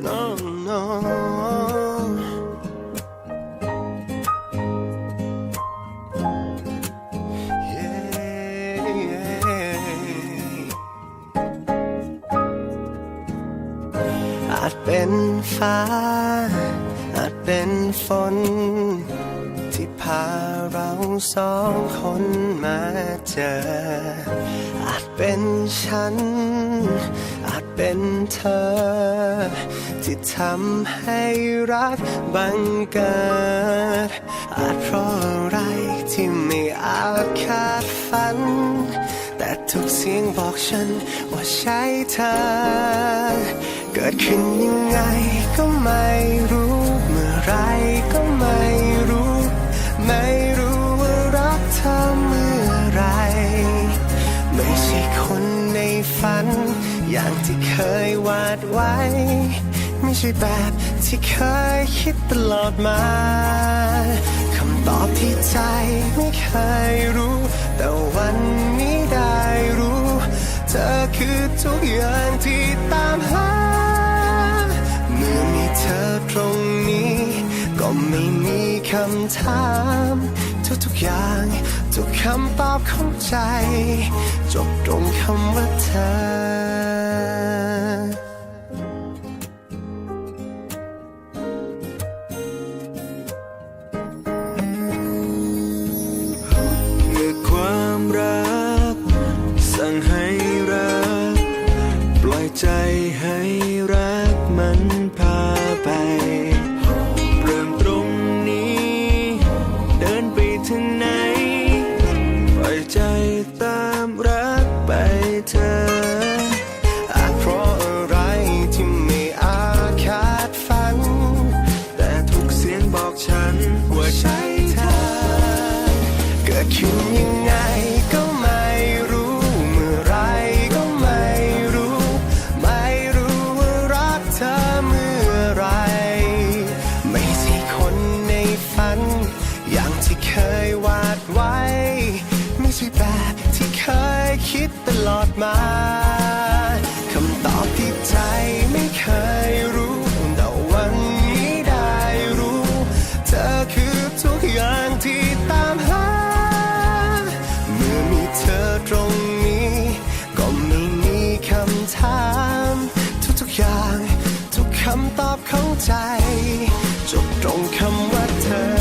no, no. อาจเป็นฟ้า อาจเป็นฝน พาเราสองคนมาเจอ อาจเป็นฉัน อาจเป็นเธอ ที่ทำให้รักบังเกิด อาจเพราะอะไรที่ไม่อาจคาดฝัน แต่ทุกเสียงบอกฉันว่าใช่เธอ เกิดขึ้นยังไงก็ไม่รู้ ฝัน อย่างที่เคยวาดไว้ ไม่ใช่แบบที่เคยคิดตลอดมาคำตอบที่ใจไม่เคยรู้ แต่วันนี้ได้รู้ เธอคือทุกอย่างที่ตามหา เมื่อมีเธอตรงนี้ ก็ไม่มีคำถาม ทุกๆอย่าง คำตอบของใจ จบตรงคำว่าเธอเมื่อความรักสั่งให้ันว่าใช่เธอเกิดขึ้นยังไงก็ไม่รู้ เมื่อไรก็ไม่รู้ ไม่รู้ว่ารักเธอเมื่อไร ไม่ใช่คนในฝัน อย่างที่เคยวาดไว้ ไม่ใช่แบบที่เคยคิดตลอดมา คำตอบของใจ จบตรงคำว่าเธอ